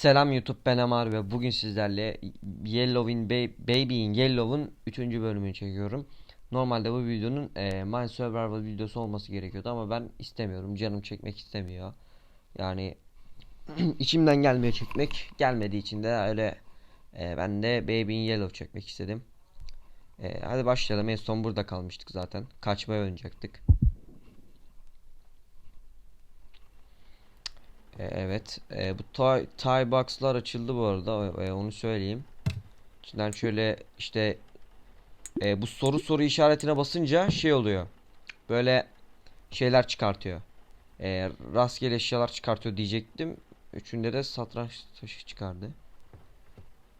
Selam YouTube ben Amar ve bugün sizlerle Yellow'in Ba- Baby in Yellow'un 3. bölümünü çekiyorum. Normalde bu videonun e, Mine Survival videosu olması gerekiyordu ama ben istemiyorum. Canım çekmek istemiyor. Yani içimden gelmiyor çekmek. Gelmediği için de öyle e, ben de Baby in Yellow çekmek istedim. E, hadi başlayalım. En son burada kalmıştık zaten. Kaçmaya oynayacaktık. E, Evet. E, bu tie, tie box'lar açıldı bu arada. E, onu söyleyeyim. İçinden şöyle işte e, bu soru soru işaretine basınca şey oluyor. Böyle şeyler çıkartıyor. E, rastgele eşyalar çıkartıyor diyecektim. Üçünde de satranç taşı çıkardı.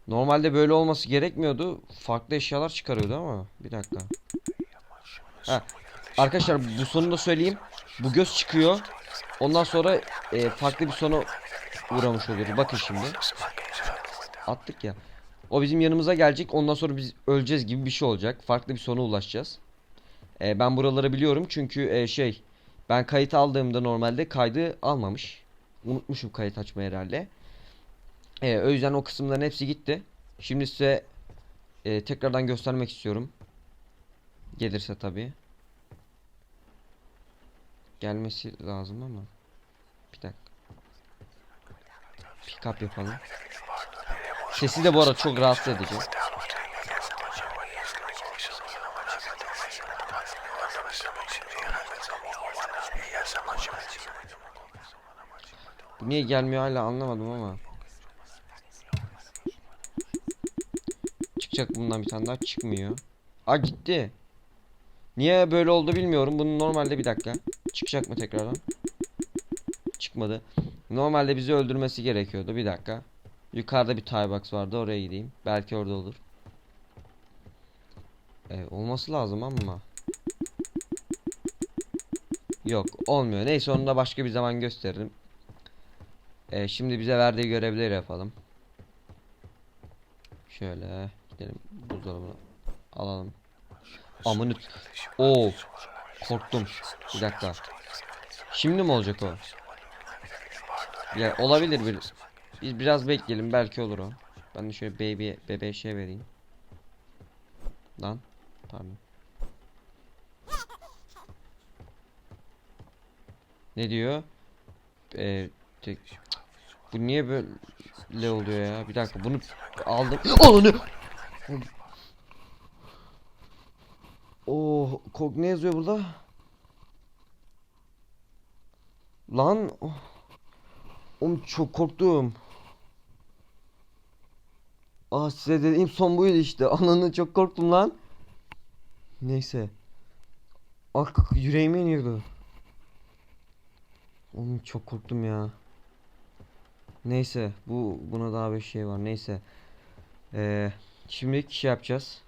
Normalde böyle olması gerekmiyordu. Farklı eşyalar çıkarıyordu ama bir dakika. Ha, arkadaşlar bu sonunda söyleyeyim. Bu göz çıkıyor. Ondan sonra e, farklı bir sona uğramış oluyoruz. Bakın şimdi. Attık ya. O bizim yanımıza gelecek. Ondan sonra biz öleceğiz gibi bir şey olacak. Farklı bir sona ulaşacağız. E, ben buraları biliyorum çünkü e, şey ben kayıt aldığımda normalde kaydı almamış. Unutmuşum kayıt açmayı herhalde. E, o yüzden o kısımların hepsi gitti. Şimdi size e, tekrardan göstermek istiyorum. Gelirse tabii. Gelmesi lazım ama. Bir dakika. Pick up yapalım. Sesi de bu arada çok rahatsız edici. Bu niye gelmiyor hala anlamadım ama. Çıkacak bundan bir tane daha çıkmıyor. Aa gitti. Niye böyle oldu bilmiyorum. Bunun normalde bir dakika. Çıkacak mı tekrardan? Çıkmadı. Normalde bizi öldürmesi gerekiyordu. Bir dakika. Yukarıda bir tie box vardı. Oraya gideyim. Belki orada olur. Ee, olması lazım ama. Yok olmuyor. Neyse onu da başka bir zaman gösteririm. Ee, şimdi bize verdiği görevleri yapalım. Şöyle gidelim buzdolabına alalım. Amını Oo korktum. Bir dakika. Şimdi mi olacak o? Ya olabilir bir. Biz biraz bekleyelim belki olur o. Ben de şöyle baby bebeğe şey vereyim. Lan pardon. Ne diyor? Ee, tek... Bu niye böyle oluyor ya? Bir dakika bunu aldım. Ananı! Oh, kog ne yazıyor burada? Lan. oh. Oğlum çok korktum. Ah size dediğim son buydu işte. Ananı çok korktum lan. Neyse. Ah yüreğime iniyordu. Oğlum çok korktum ya. Neyse bu buna daha bir şey var. Neyse. Ee, şimdi şey yapacağız.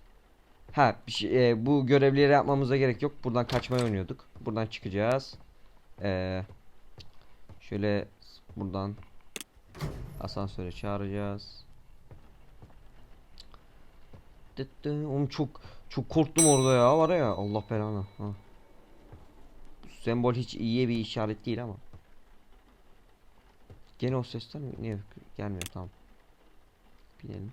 Ha bir şey, e, bu görevleri yapmamıza gerek yok. Buradan kaçmayı oynuyorduk. Buradan çıkacağız. Ee, şöyle buradan asansöre çağıracağız. Oğlum çok çok korktum orada ya var ya Allah belanı. Ha. Sembol hiç iyiye bir işaret değil ama. Gene o sesler mi? Niye gelmiyor tamam. Binelim.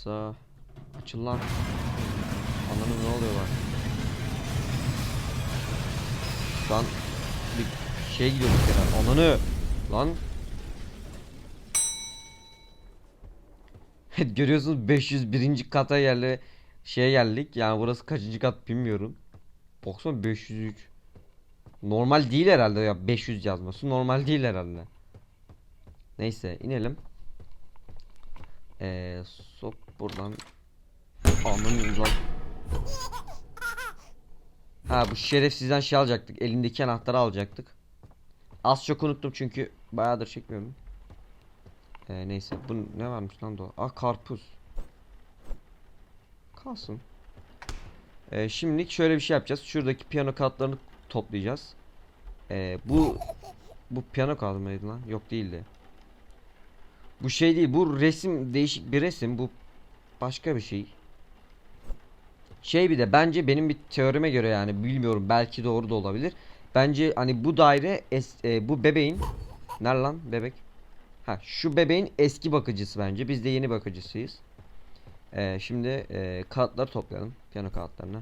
Açılırsa açıl lan. Anladın ne oluyor bak. Lan bir şey gidiyor bir. Ananı. Lan Görüyorsunuz 501. kata geldi. Şeye geldik. Yani burası kaçıncı kat bilmiyorum. Baksana 503. Normal değil herhalde ya 500 yazması. Normal değil herhalde. Neyse inelim. Ee, sok buradan. Aman lan. Ha bu şerefsizden şey alacaktık. Elindeki anahtarı alacaktık. Az çok unuttum çünkü bayağıdır çekmiyorum. Ee, neyse bu ne varmış lan da? Ah karpuz. Kalsın. Ee, şimdilik şöyle bir şey yapacağız. Şuradaki piyano kartlarını toplayacağız. Ee, bu Bu piyano kağıdı mıydı lan? Yok değildi. Bu şey değil. Bu resim değişik bir resim. Bu başka bir şey. Şey bir de bence benim bir teorime göre yani bilmiyorum belki doğru da olabilir. Bence hani bu daire es, e, bu bebeğin Nerede lan bebek? Ha şu bebeğin eski bakıcısı bence. Biz de yeni bakıcısıyız. Ee, şimdi e, kağıtları toplayalım. Piyano kağıtlarını.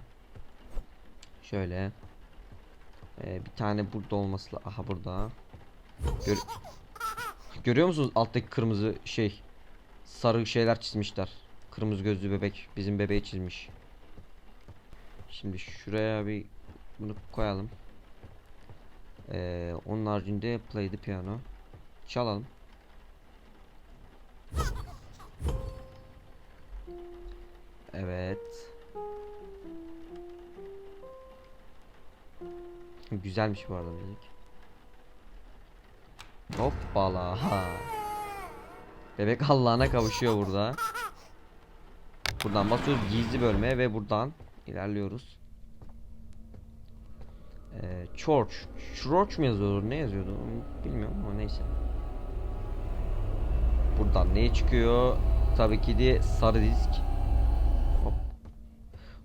Şöyle. Ee, bir tane burada olması Aha burada. Gör Görüyor musunuz alttaki kırmızı şey? Sarı şeyler çizmişler. Kırmızı gözlü bebek bizim bebeği çizmiş. Şimdi şuraya bir bunu koyalım. Ee, onun haricinde play the piano. Çalalım. Evet. Güzelmiş bu arada müzik. Hoppala. Ha. Bebek Allah'ına kavuşuyor burada. Buradan basıyoruz gizli bölmeye ve buradan ilerliyoruz. Ee, Church. Church mu yazıyordu? Ne yazıyordu? Bilmiyorum ama neyse. Buradan ne çıkıyor? Tabii ki de sarı disk. Hop.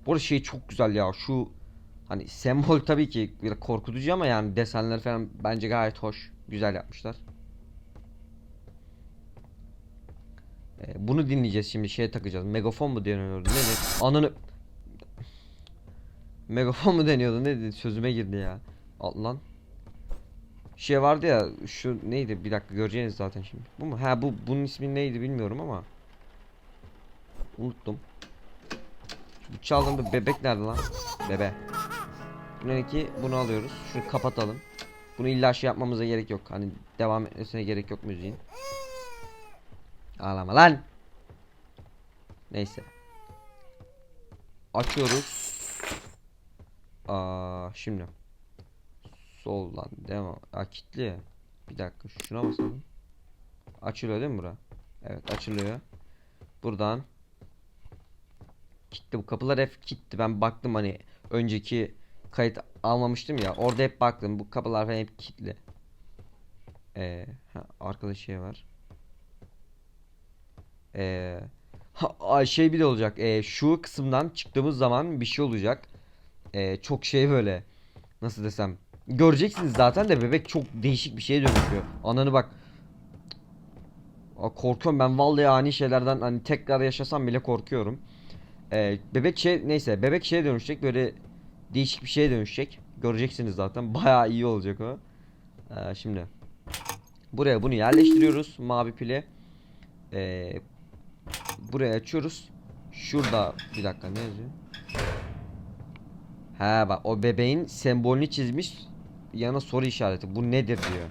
Bu arada şey çok güzel ya. Şu hani sembol tabii ki korkutucu ama yani desenler falan bence gayet hoş. Güzel yapmışlar. Ee, bunu dinleyeceğiz şimdi. Şeye takacağız. Megafon mu deniyordu? Ne dedi? Ananı Megafon mu deniyordu? Ne dedi? Sözüme girdi ya. Al. Şey vardı ya şu neydi? Bir dakika göreceğiniz zaten şimdi. Bu mu? Ha bu bunun ismi neydi bilmiyorum ama. Unuttum. Bu çaldığım bir bebek nerede lan? Bebe. Bunun ki bunu alıyoruz. Şunu kapatalım. Bunu illa şey yapmamıza gerek yok. Hani devam etmesine gerek yok müziğin. Ağlama lan. Neyse. Açıyoruz. Aa şimdi. Soldan devam. Aa kilitli. Bir dakika şuna basalım. Açılıyor değil mi bura? Evet açılıyor. Buradan. Kilitli bu kapılar hep kilitli. Ben baktım hani önceki kayıt almamıştım ya. Orada hep baktım. Bu kapılar falan hep kilitli. Ee, ha, arkada şey var. Ee, ha, şey bir de olacak. Ee, şu kısımdan çıktığımız zaman bir şey olacak. Ee, çok şey böyle. Nasıl desem. Göreceksiniz zaten de bebek çok değişik bir şeye dönüşüyor. Ananı bak. Aa, korkuyorum ben vallahi ani şeylerden hani tekrar yaşasam bile korkuyorum. Ee, bebek şey neyse bebek şeye dönüşecek böyle değişik bir şeye dönüşecek. Göreceksiniz zaten bayağı iyi olacak o. Ee, şimdi buraya bunu yerleştiriyoruz mavi pili. Ee, buraya açıyoruz. Şurada bir dakika ne yazıyor? He bak o bebeğin sembolünü çizmiş. Yana soru işareti. Bu nedir diyor.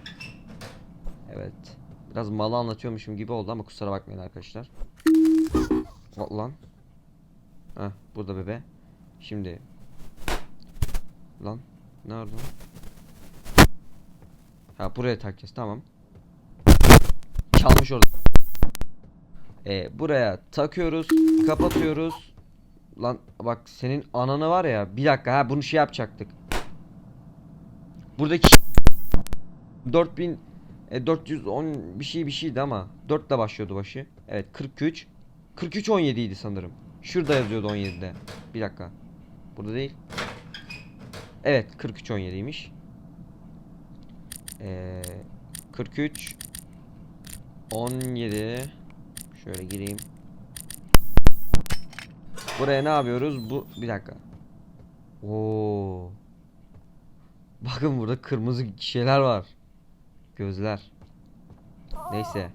Evet. Biraz malı anlatıyormuşum gibi oldu ama kusura bakmayın arkadaşlar. Lan. Heh burada bebe. Şimdi. Lan. Nerede? Ha buraya takacağız tamam. Çalmış orada. Ee, buraya takıyoruz. Kapatıyoruz. Lan bak senin ananı var ya. Bir dakika ha bunu şey yapacaktık. Buradaki 4000 e, 410 bir şey bir şeydi ama 4 ile başlıyordu başı. Evet 43. 43 17 idi sanırım. Şurada yazıyordu 17'de. Bir dakika. Burada değil. Evet 43 17'ymiş. Ee, 43 17 Şöyle gireyim. Buraya ne yapıyoruz? Bu bir dakika. Oo. Bakın burada kırmızı şeyler var. Gözler. Neyse.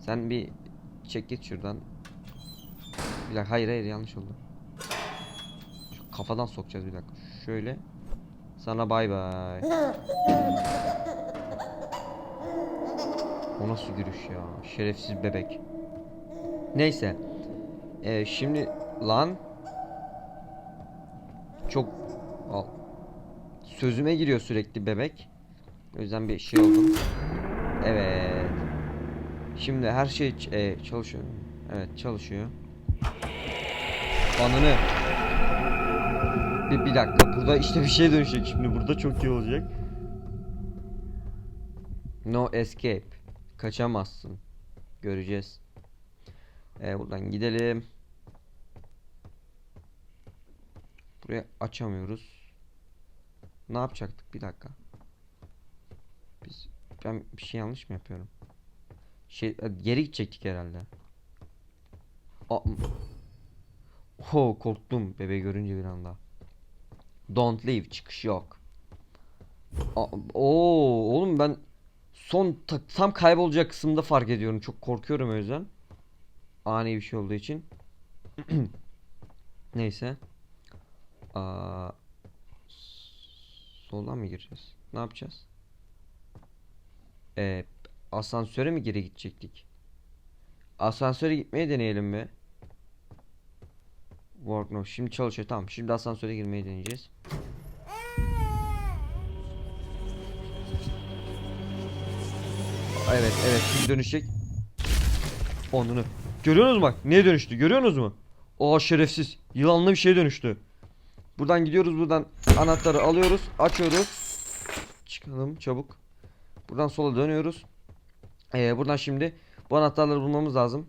Sen bir çek git şuradan. Bir dakika hayır hayır yanlış oldu. Şu kafadan sokacağız bir dakika. Şöyle. Sana bay bay. O nasıl gülüş ya? Şerefsiz bebek. Neyse. Ee, şimdi lan çok al. Sözüme giriyor sürekli bebek. O yüzden bir şey oldum. Evet. Şimdi her şey e, çalışıyor. Evet çalışıyor. Ananı. Bir, bir dakika burada işte bir şey dönüşecek şimdi burada çok iyi olacak. No escape. Kaçamazsın. Göreceğiz. Ee, buradan gidelim. Buraya açamıyoruz. Ne yapacaktık? Bir dakika. Biz ben bir şey yanlış mı yapıyorum? Şey e, geri gidecektik herhalde. Aa, Ho korktum bebe görünce bir anda. Don't leave çıkış yok. Oo oğlum ben son ta- tam kaybolacak kısımda fark ediyorum. Çok korkuyorum o yüzden. Ani bir şey olduğu için. Neyse. Aa, soldan mı gireceğiz? Ne yapacağız? Ee, asansöre mi geri gidecektik? Asansöre gitmeye deneyelim mi? Work no. Şimdi çalışıyor. Tamam. Şimdi asansöre girmeyi deneyeceğiz. Evet, evet. Şimdi dönüşecek. Onunu. Görüyorsunuz bak? Neye dönüştü? Görüyorsunuz mu? Aa şerefsiz. Yılanlı bir şeye dönüştü. Buradan gidiyoruz. Buradan anahtarı alıyoruz. Açıyoruz. Çıkalım çabuk. Buradan sola dönüyoruz. Ee, buradan şimdi bu anahtarları bulmamız lazım.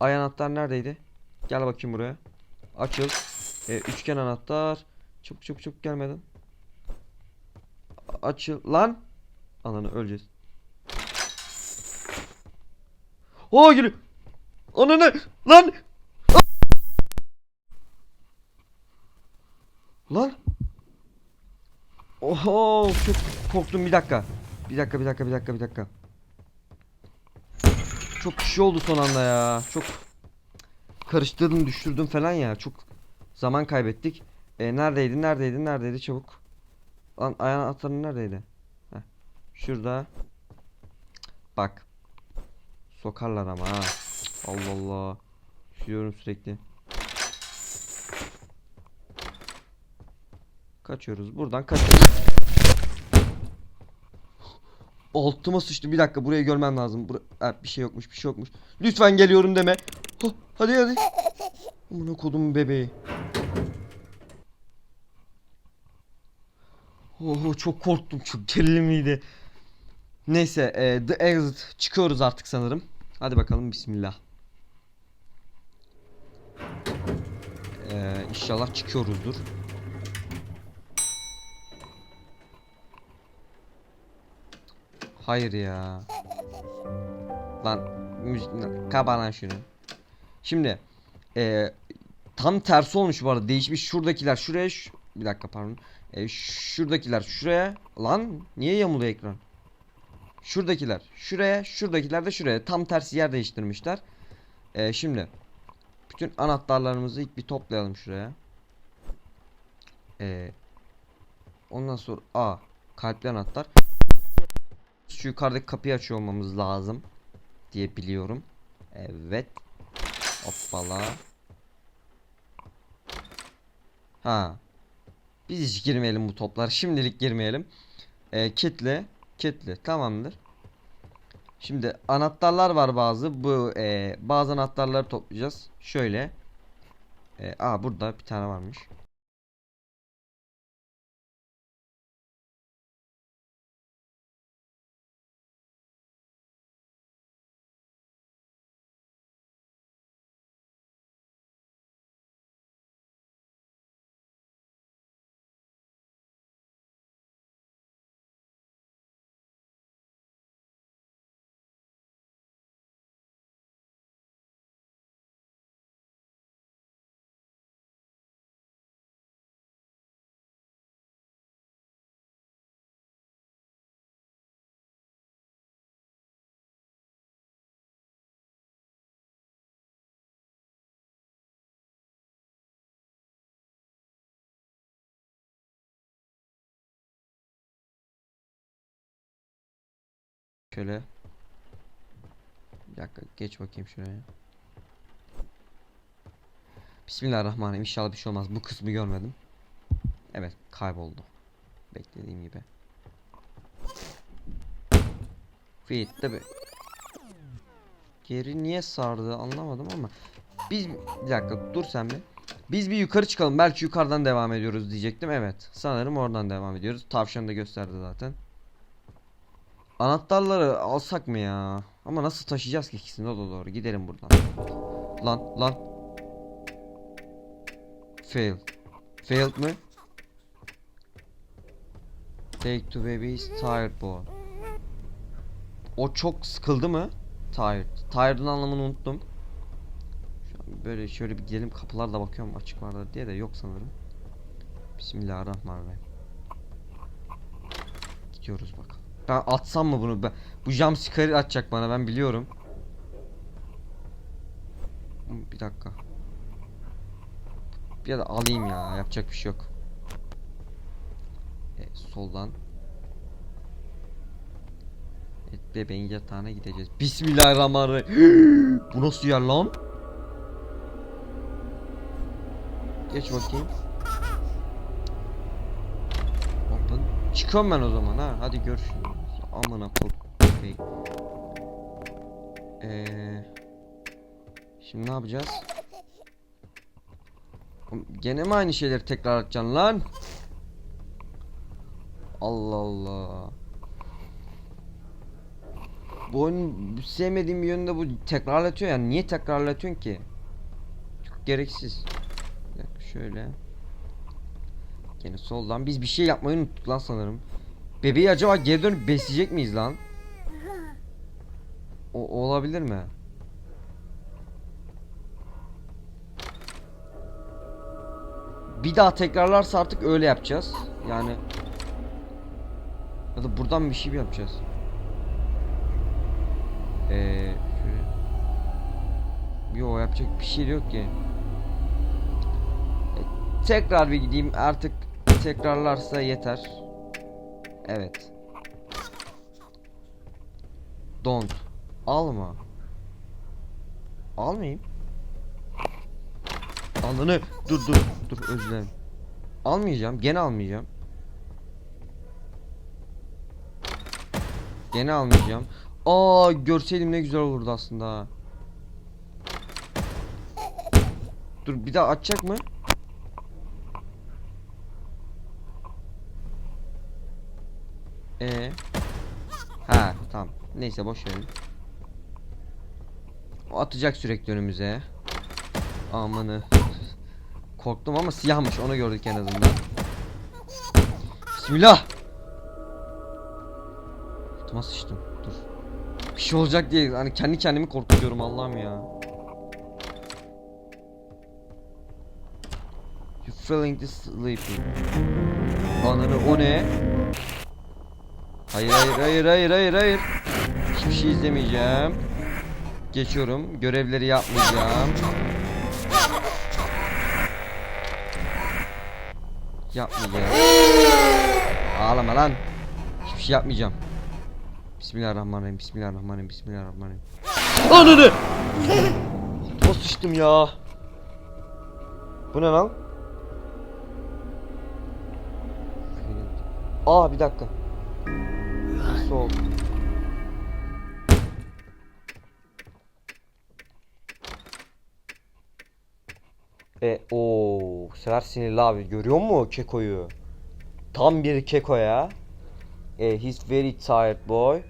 Ay anahtar neredeydi? Gel bakayım buraya. Açıl. Ee, üçgen anahtar. Çabuk çabuk çabuk gelmeden. Açıl. Lan. Ananı öleceğiz. Oo geliyor. Ananı. Lan. Lan. Oho çok korktum bir dakika. Bir dakika bir dakika bir dakika bir dakika. Çok kişi oldu son anda ya. Çok karıştırdım düşürdüm falan ya. Çok zaman kaybettik. E, neredeydi neredeydi neredeydi çabuk. Lan ayağın atların neredeydi? Heh. Şurada. Bak. Sokarlar ama ha. Allah Allah. Düşüyorum sürekli. Kaçıyoruz. Buradan kaçıyoruz. Altıma sıçtı. Bir dakika burayı görmem lazım. Bura... Ha, bir şey yokmuş, bir şey yokmuş. Lütfen geliyorum deme. Hadi hadi. Amına kodum bebeği. Oh, çok korktum. Çok gerilimliydi. Neyse, e, The Exit çıkıyoruz artık sanırım. Hadi bakalım bismillah. E, inşallah çıkıyoruzdur. Hayır ya. Lan müzik kaba lan şunu. Şimdi e, tam tersi olmuş bu arada. Değişmiş şuradakiler şuraya şu- bir dakika pardon. E, şuradakiler şuraya. Lan niye yamuluyor ekran? Şuradakiler şuraya, şuradakiler de şuraya. Tam tersi yer değiştirmişler. E, şimdi bütün anahtarlarımızı ilk bir toplayalım şuraya. E, ondan sonra a kalpli anahtar. Şu yukarıdaki kapıyı açıyor olmamız lazım diye biliyorum. Evet. Hoppala. Ha. Biz hiç girmeyelim bu toplar. Şimdilik girmeyelim. Ee, kitle. Kitle. Tamamdır. Şimdi anahtarlar var bazı. Bu e, bazı anahtarları toplayacağız. Şöyle. E, aa burada bir tane varmış. Şöyle. Bir dakika geç bakayım şuraya. Bismillahirrahmanirrahim. İnşallah bir şey olmaz. Bu kısmı görmedim. Evet kayboldu. Beklediğim gibi. Fit tabi. Geri niye sardı anlamadım ama. Biz bir dakika dur sen bir. Biz bir yukarı çıkalım. Belki yukarıdan devam ediyoruz diyecektim. Evet. Sanırım oradan devam ediyoruz. Tavşan da gösterdi zaten. Anahtarları alsak mı ya? Ama nasıl taşıyacağız ki ikisini o doğru. Gidelim buradan. Lan lan. Fail. Failed mı? Take to baby's tired boy. O çok sıkıldı mı? Tired. Tired'ın anlamını unuttum. Böyle şöyle bir gidelim kapılarda bakıyorum açık vardır diye de yok sanırım. Bismillahirrahmanirrahim. Gidiyoruz bakalım. Ben atsam mı bunu? Ben, bu jumpscare'i atacak bana ben biliyorum. Bir dakika. Ya da alayım ya yapacak bir şey yok. E, soldan. Evet bebeğin yatağına gideceğiz. Bismillahirrahmanirrahim. bu nasıl yer lan? Geç bakayım. Open. Çıkıyorum ben o zaman ha. Hadi görüşürüz. Amına kod. Bey. Ee, şimdi ne yapacağız? Gene mi aynı şeyleri tekrar atacaksın lan? Allah Allah. Bu oyun sevmediğim bir yönde bu tekrarlatıyor yani niye tekrarlatıyorsun ki? Çok gereksiz. Bir şöyle. Gene soldan biz bir şey yapmayı unuttuk lan sanırım. Bebeği acaba geri dönüp besleyecek miyiz lan? O olabilir mi? Bir daha tekrarlarsa artık öyle yapacağız. Yani ya da buradan bir şey mi yapacağız? Eee Yo yapacak bir şey yok ki. Tekrar bir gideyim artık tekrarlarsa yeter. Evet. Don't. Alma. Almayayım. Alını dur dur dur özür dilerim. Almayacağım. Gene almayacağım. Gene almayacağım. Aa görseydim ne güzel olurdu aslında. Dur bir daha açacak mı? Ee. Ha tamam. Neyse boş verin. O atacak sürekli önümüze. Amanı. Korktum ama siyahmış onu gördük en azından. Bismillah. Altıma sıçtım. Dur. Bir şey olacak diye hani kendi kendimi korkutuyorum Allah'ım ya. You feeling this sleepy. Ananı o ne? Hayır hayır hayır hayır hayır hayır. Hiçbir şey izlemeyeceğim. Geçiyorum. Görevleri yapmayacağım. Yapmayacağım. Ağlama lan. Hiçbir şey yapmayacağım. Bismillahirrahmanirrahim. Bismillahirrahmanirrahim. Bismillahirrahmanirrahim. Ananı! O sıçtım ya. Bu ne lan? Aa bir dakika. Sol. E o sever sinirli abi görüyor musun kekoyu? Tam bir keko ya. E, he's very tired boy.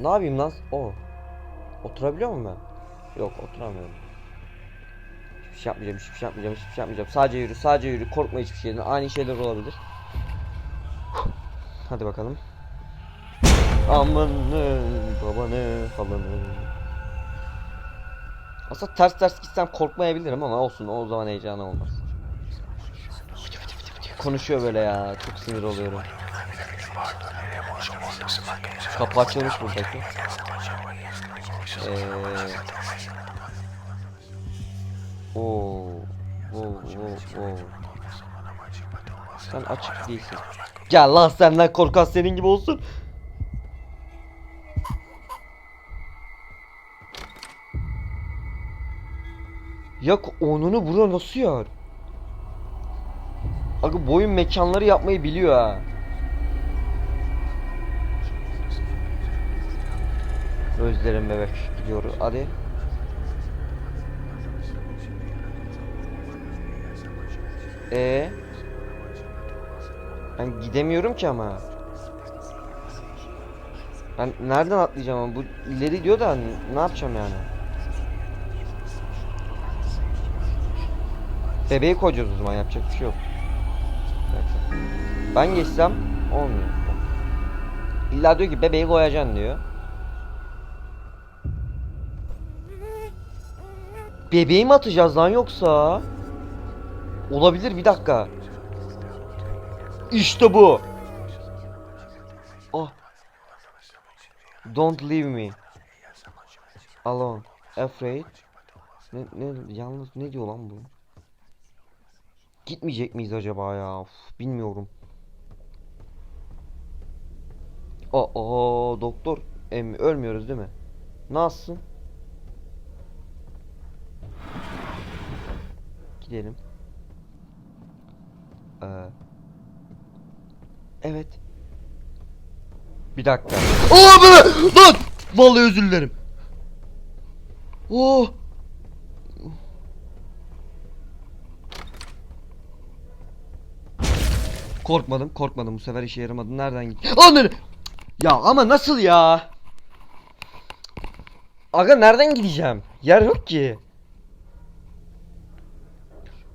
Ne yapayım lan? O. Oturabiliyor muyum ben? Yok oturamıyorum. Hiçbir şey yapmayacağım, hiçbir şey yapmayacağım, hiçbir şey yapmayacağım. Sadece yürü, sadece yürü. Korkma hiçbir şeyden. Aynı şeyler olabilir. Hadi bakalım. Amanı, babanı, falanı. Aslında ters ters gitsem korkmayabilirim ama olsun o zaman heyecanı olmaz. Konuşuyor böyle ya çok sinir oluyorum. Kapı açılmış buradaki. Ee... Oo. Wow, wow, wow. Sen açık değilsin. Gel lan senden korkan senin gibi olsun. Ya onunu bura nasıl yer? Aga boyun mekanları yapmayı biliyor ha. Özlerim bebek gidiyor hadi. E Ben gidemiyorum ki ama. Ben nereden atlayacağım ama bu ileri diyor da ne yapacağım yani? Bebeği koyacağız o zaman yapacak bir şey yok. Ben geçsem olmuyor. İlla diyor ki bebeği koyacaksın diyor. Bebeği mi atacağız lan yoksa? Olabilir bir dakika. İşte bu. Oh. Don't leave me. Alone. Afraid. Ne, ne yalnız ne diyor lan bu? Gitmeyecek miyiz acaba ya? Uf, bilmiyorum. Aa, doktor. Em, ölmüyoruz değil mi? Nasılsın? Gidelim. Ee, evet. Bir dakika. Aa be! Lan! Vallahi özür dilerim. Oh! Korkmadım, korkmadım. Bu sefer işe yaramadı. Nereden gitti? Ananı! Ya ama nasıl ya? Aga nereden gideceğim? Yer yok ki.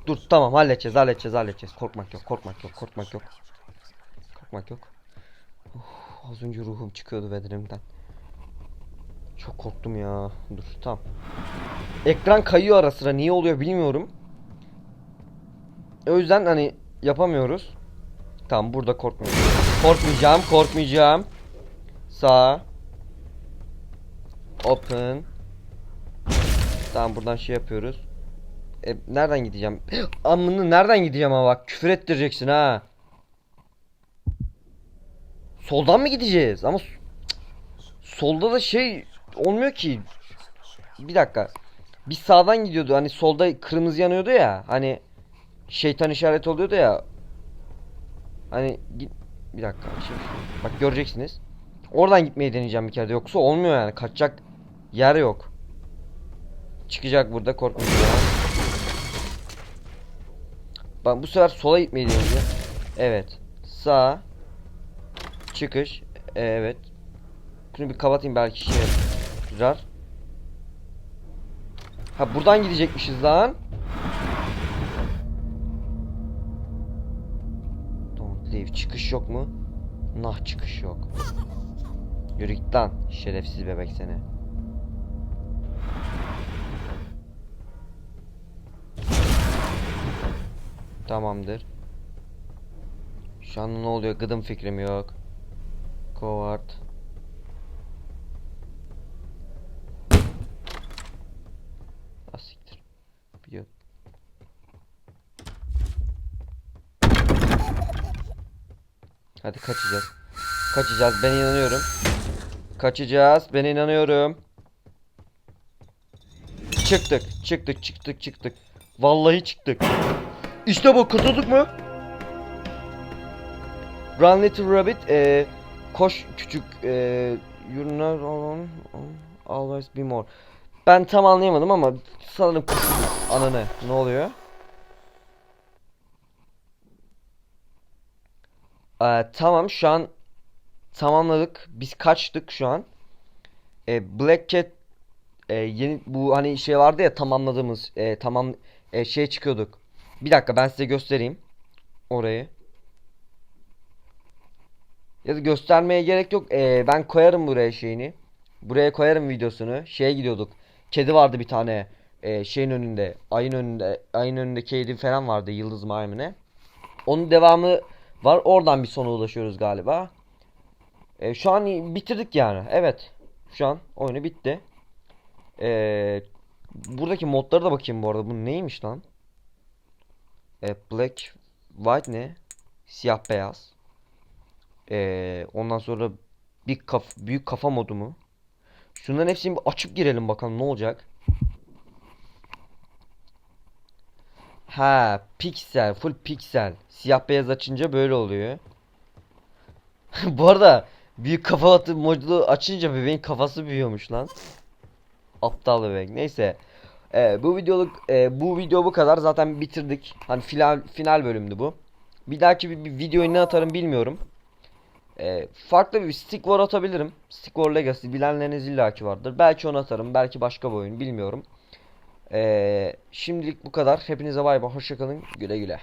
Dur tamam halledeceğiz, halledeceğiz, halledeceğiz. Korkmak yok, korkmak yok, korkmak yok. Korkmak yok. Uf, az önce ruhum çıkıyordu bedenimden. Çok korktum ya. Dur tamam. Ekran kayıyor ara sıra. Niye oluyor bilmiyorum. O yüzden hani yapamıyoruz. Tamam burada korkmayacağım. Korkmayacağım, korkmayacağım. Sağ. Open. Tamam buradan şey yapıyoruz. E, nereden gideceğim? Amını nereden gideceğim ama bak küfür ettireceksin ha. Soldan mı gideceğiz? Ama solda da şey olmuyor ki. Bir dakika. Biz sağdan gidiyordu. Hani solda kırmızı yanıyordu ya. Hani şeytan işareti oluyordu ya. Hani git bir dakika. Şimdi, bak göreceksiniz. Oradan gitmeyi deneyeceğim bir kere de. Yoksa olmuyor yani. Kaçacak yer yok. Çıkacak burada korkmayacağım. Ben bu sefer sola gitmeyi deneyeceğim. Evet. Sağ. Çıkış. Evet. Şunu bir kapatayım belki şey yarar. Ha buradan gidecekmişiz lan. Çıkış yok mu? Nah çıkış yok. Yürü git lan. Şerefsiz bebek seni. Tamamdır. Şu an ne oluyor? Gıdım fikrim yok. Coward. Ah siktir. Biliyorum. Hadi kaçacağız. Kaçacağız. Ben inanıyorum. Kaçacağız. Ben inanıyorum. Çıktık. Çıktık. Çıktık. Çıktık. Vallahi çıktık. İşte bu. Kurtulduk mu? Run Little Rabbit. eee, koş küçük. you're not alone. Always be more. Ben tam anlayamadım ama sanırım kurtulduk. Ananı. Ne oluyor? Ee, tamam şu an tamamladık. Biz kaçtık şu an. Ee, Black Cat e, yeni bu hani şey vardı ya tamamladığımız e, tamam e, şey çıkıyorduk. Bir dakika ben size göstereyim orayı. Ya da göstermeye gerek yok. Ee, ben koyarım buraya şeyini. Buraya koyarım videosunu. Şeye gidiyorduk. Kedi vardı bir tane. Ee, şeyin önünde. Ayın önünde. Ayın önünde kedi falan vardı. Yıldız maymune. Onun devamı var. Oradan bir sona ulaşıyoruz galiba. Ee, şu an bitirdik yani. Evet. Şu an oyunu bitti. Ee, buradaki modlara da bakayım bu arada. Bu neymiş lan? Ee, black, white ne? Siyah beyaz. Ee, ondan sonra bir kaf büyük kafa modu mu? Şunların hepsini açıp girelim bakalım ne olacak. Ha, piksel, full piksel. Siyah beyaz açınca böyle oluyor. Bu arada büyük kafa atı modu açınca bebeğin kafası büyüyormuş lan. Aptal bebek. Neyse. Ee, bu videoluk e, bu video bu kadar. Zaten bitirdik. Hani final final bölümdü bu. Bir dahaki bir, bir videoyu ne atarım bilmiyorum. e, farklı bir Stick War atabilirim. Stick War Legacy bilenleriniz illaki vardır. Belki onu atarım. Belki başka bir oyun bilmiyorum. E, şimdilik bu kadar. Hepinize bay bay. Hoşçakalın. Güle güle.